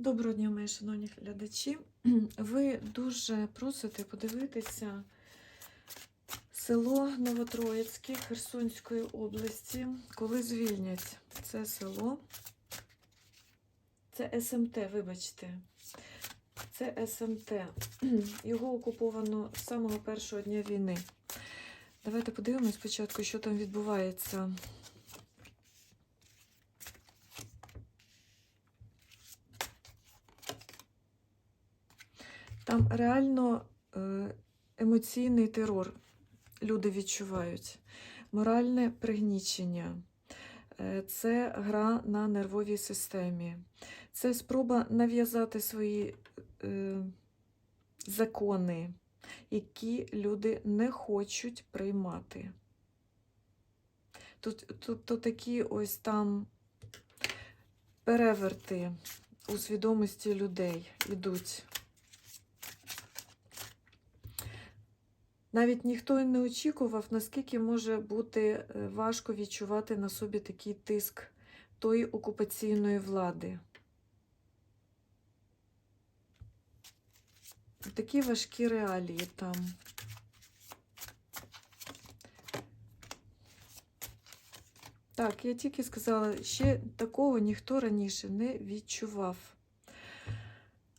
Доброго дня, мої шановні глядачі. Ви дуже просите подивитися село Новотроїцьке Херсонської області, коли звільнять це село. Це СМТ, вибачте. Це СМТ. Його окуповано з самого першого дня війни. Давайте подивимось спочатку, що там відбувається. Там реально е, емоційний терор люди відчувають, моральне пригнічення, Е, це гра на нервовій системі, це спроба нав'язати свої е, закони, які люди не хочуть приймати. Тут, тут, тут такі ось там переверти у свідомості людей йдуть. Навіть ніхто і не очікував, наскільки може бути е, важко відчувати на собі такий тиск тої окупаційної влади. Такі важкі реалії там. Так, я тільки сказала, ще такого ніхто раніше не відчував.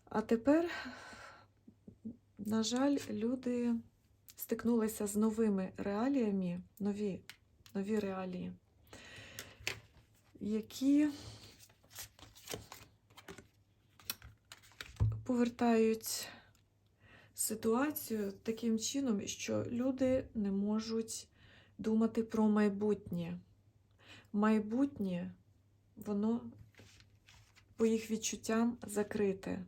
А тепер, на жаль, люди стикнулися з новими реаліями, нові, нові реалії, які повертають ситуацію таким чином, що люди не можуть думати про майбутнє. Майбутнє, воно по їх відчуттям закрите.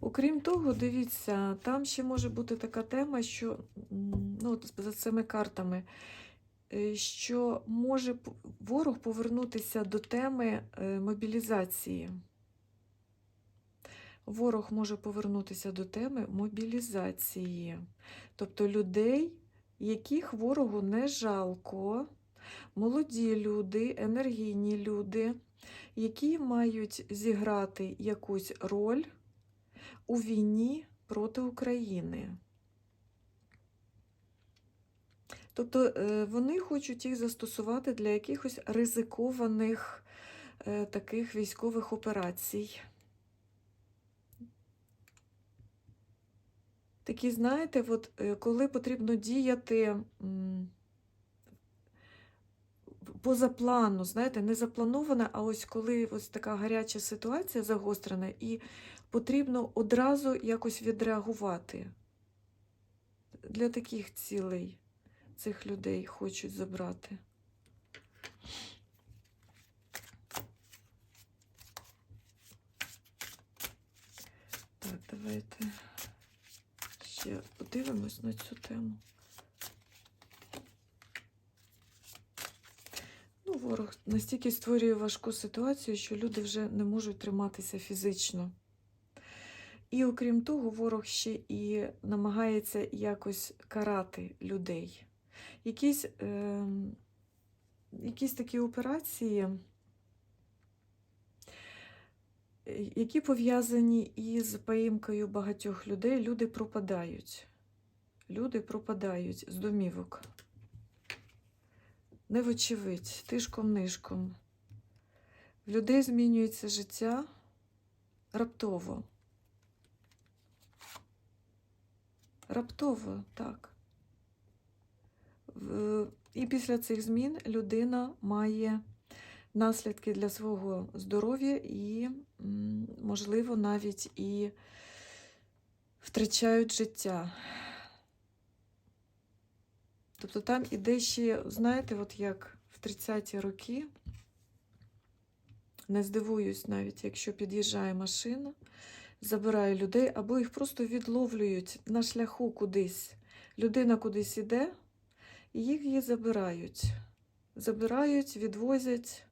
Окрім того, дивіться, там ще може бути така тема, що ну, за цими картами, е, що може ворог повернутися до теми е, мобілізації. Ворог може повернутися до теми мобілізації. Тобто людей, яких ворогу не жалко, молоді люди, енергійні люди, які мають зіграти якусь роль у війні проти України. Тобто е, вони хочуть їх застосувати для якихось ризикованих е, таких військових операцій. Такі, знаєте, от, е, коли потрібно діяти поза плану, знаєте, не заплановане, а ось коли ось така гаряча ситуація загострена, і потрібно одразу якось відреагувати. Для таких цілей цих людей хочуть забрати. Так, давайте ще подивимось на цю тему. Ну, ворог настільки створює важку ситуацію, що люди вже не можуть триматися фізично. І окрім того, ворог ще і намагається якось карати людей. Якісь, е, якісь такі операції, які пов'язані із поїмкою багатьох людей, люди пропадають. Люди пропадають з домівок. Не вочевидь, тишком-нишком. В людей змінюється життя раптово. Раптово, так. І після цих змін людина має наслідки для свого здоров'я і, можливо, навіть і втрачають життя. Тобто там іде ще, знаєте, от як в 30-ті роки, не здивуюсь навіть, якщо під'їжджає машина, забирає людей, або їх просто відловлюють на шляху кудись. Людина кудись іде, і їх її забирають. Забирають, відвозять.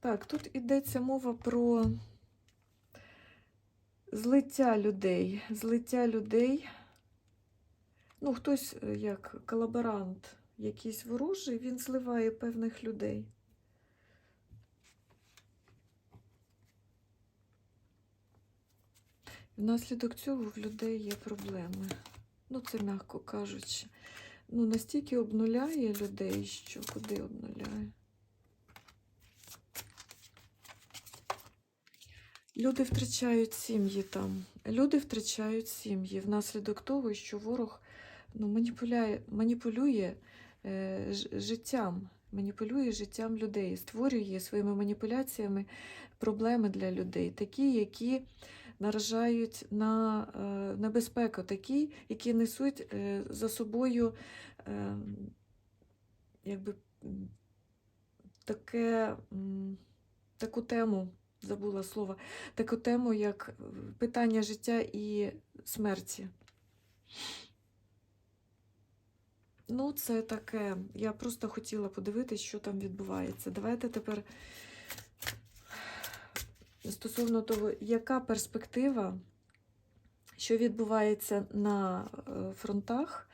Так, тут йдеться мова про злиття людей. Злиття людей ну, хтось е, як колаборант, якийсь ворожий, він зливає певних людей. Внаслідок цього в людей є проблеми. Ну, це м'яко кажучи. Ну, настільки обнуляє людей, що куди обнуляє. Люди втрачають сім'ї там. Люди втрачають сім'ї внаслідок того, що ворог ну, маніпуляє, маніпулює життям, маніпулює життям людей, створює своїми маніпуляціями проблеми для людей, такі, які наражають на е, небезпеку, такі, які несуть е, за собою е, якби, таке, таку тему, забула слово, таку тему, як е, питання життя і смерті. Ну, це таке. Я просто хотіла подивитись, що там відбувається. Давайте тепер стосовно того, яка перспектива, що відбувається на е, фронтах,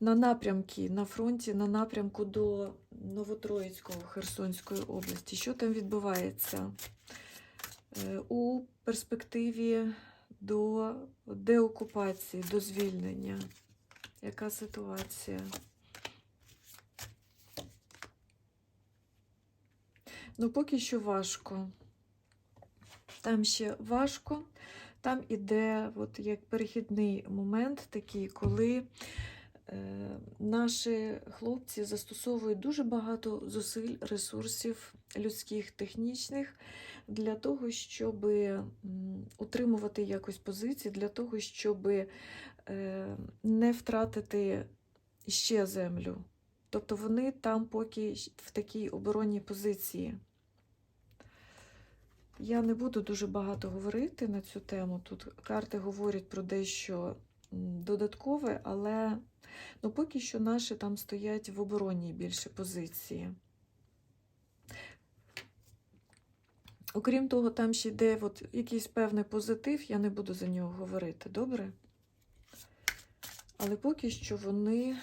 на напрямки, на фронті, на напрямку до Новотроїцького Херсонської області. Що там відбувається? Е, У перспективі до деокупації, до звільнення. Яка ситуація? Ну, поки що важко. Там ще важко. Там іде от як перехідний момент такий, коли е, наші хлопці застосовують дуже багато зусиль, ресурсів людських, технічних для того, щоб утримувати якось позиції, для того, щоб не втратити ще землю. Тобто вони там поки в такій оборонній позиції. Я не буду дуже багато говорити на цю тему. Тут карти говорять про дещо додаткове, але ну, поки що наші там стоять в оборонній більше позиції. Окрім того, там ще йде от якийсь певний позитив, я не буду за нього говорити, добре? Але поки що вони.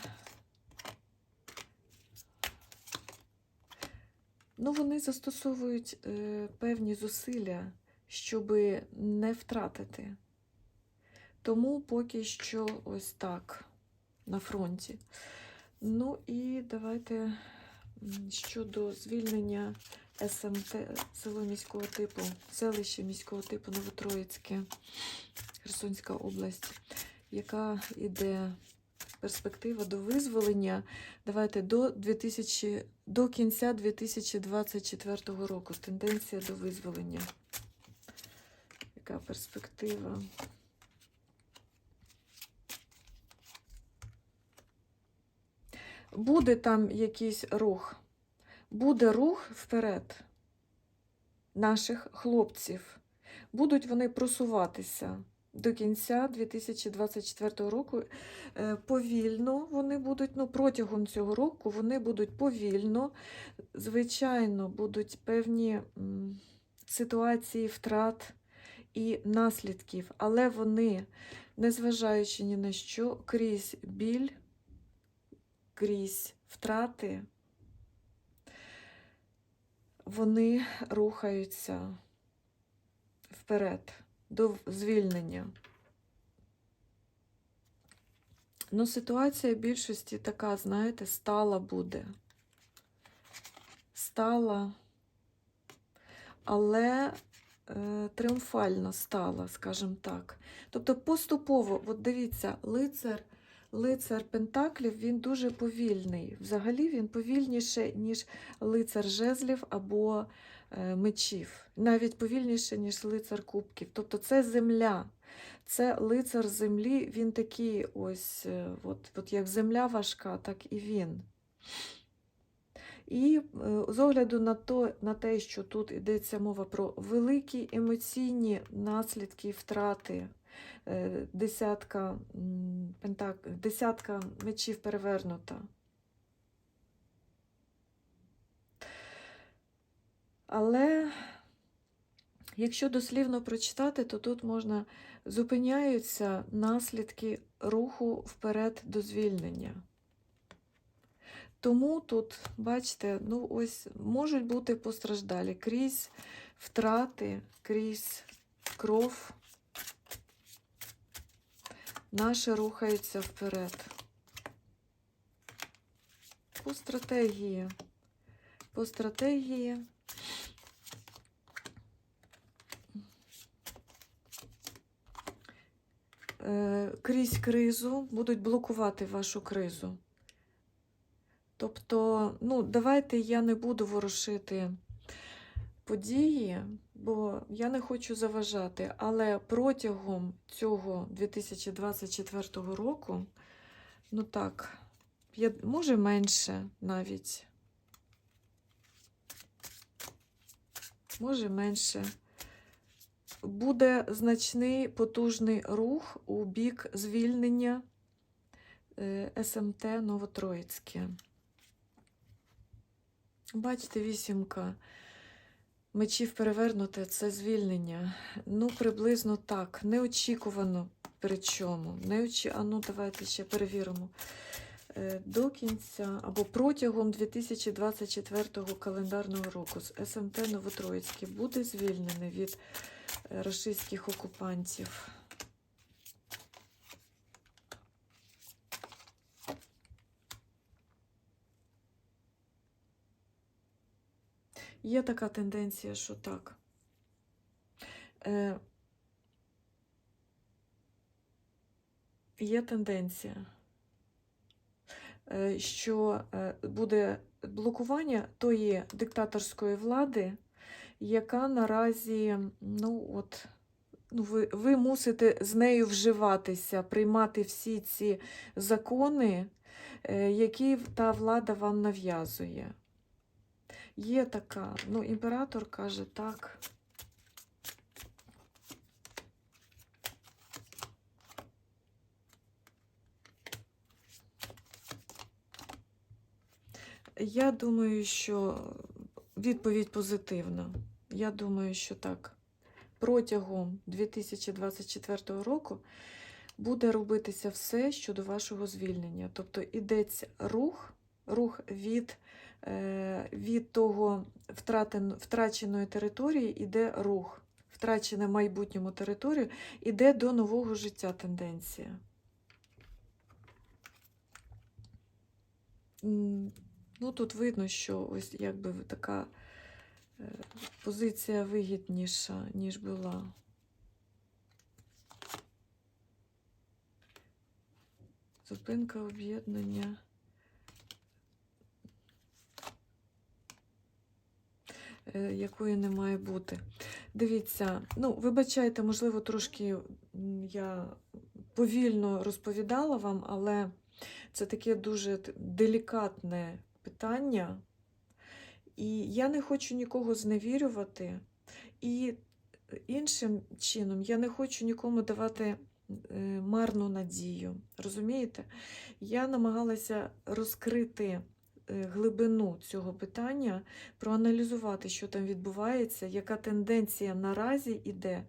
Ну, вони застосовують е, певні зусилля, щоб не втратити. Тому поки що ось так на фронті. Ну і давайте щодо звільнення СМТ, село міського типу, селище міського типу Новотроїцьке, Херсонська область, яка іде перспектива до визволення. Давайте до 2000, до кінця 2024 року. Тенденція до визволення. Яка перспектива? Буде там якийсь рух. Буде рух вперед наших хлопців. Будуть вони просуватися до кінця 2024 року. Е, Повільно вони будуть, ну, протягом цього року вони будуть повільно. Звичайно, будуть певні ситуації втрат і наслідків, але вони, незважаючи ні на що, крізь біль, крізь втрати, вони рухаються вперед до звільнення. Ну, ситуація в більшості така, знаєте, стала буде. Стала, але е, тріумфально стала, скажімо так. Тобто поступово, от дивіться, лицар, лицар Пентаклів, він дуже повільний. Взагалі він повільніше, ніж лицар жезлів або мечів. Навіть повільніше, ніж лицар кубків. Тобто це земля. Це лицар землі, він такий ось, е, от, от як земля важка, так і він. І е, з огляду на, то, на те, що тут йдеться мова про великі емоційні наслідки втрати, е, десятка, десятка мечів перевернута. Але якщо дослівно прочитати, то тут можна зупиняються наслідки руху вперед до звільнення. Тому тут, бачите, ну ось можуть бути постраждалі крізь втрати, крізь кров. Наше рухається вперед. По стратегії. По стратегії. Е, Крізь кризу будуть блокувати вашу кризу. Тобто, ну, давайте я не буду ворушити події, бо я не хочу заважати, але протягом цього 2024 року, ну так, може менше навіть, може менше, буде значний потужний рух у бік звільнення е, СМТ Новотроїцьке. Бачите, вісімка мечів перевернуте це звільнення. Ну, приблизно так. Неочікувано причому. Неочі... А ну, давайте ще перевіримо. Е, До кінця або протягом 2024 календарного року з СМТ Новотроїцьке буде звільнене від е, рашистських окупантів. Є така тенденція, що так. Е, Є тенденція, що е, буде блокування тої диктаторської влади, яка наразі, ну от, ну, ви, ви мусите з нею вживатися, приймати всі ці закони, е, які та влада вам нав'язує. Є така, ну, імператор каже так. Я думаю, що відповідь позитивна. Я думаю, що так. Протягом 2024 року буде робитися все щодо вашого звільнення. Тобто йдеться рух, рух від е, від того втратен, втраченої території йде рух. Втрачена майбутньому територію йде до нового життя тенденція. Ну, тут видно, що ось якби така е, позиція вигідніша, ніж була. Зупинка об'єднання. е, якої не має бути. Дивіться, ну, вибачайте, можливо, трошки я повільно розповідала вам, але це таке дуже делікатне питання. І я не хочу нікого зневірювати. І іншим чином я не хочу нікому давати е, марну надію. Розумієте? Я намагалася розкрити е, глибину цього питання, проаналізувати, що там відбувається, яка тенденція наразі йде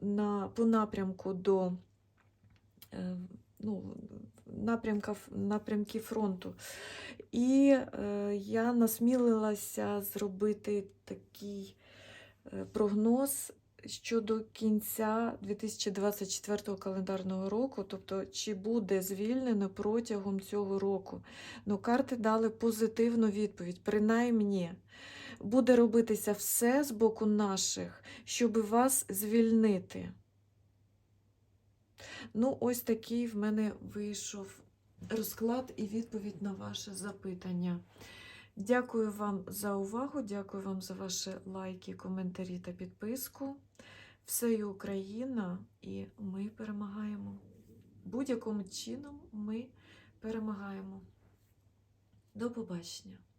на, по напрямку до е, ну, напрямки фронту. І е, я насмілилася зробити такий е, прогноз щодо кінця 2024 календарного року, тобто чи буде звільнено протягом цього року. Ну, карти дали позитивну відповідь, принаймні. Буде робитися все з боку наших, щоб вас звільнити. Ну, ось такий в мене вийшов розклад і відповідь на ваше запитання. Дякую вам за увагу, дякую вам за ваші лайки, коментарі та підписку. Все є Україна, і ми перемагаємо. Будь-яким чином ми перемагаємо. До побачення!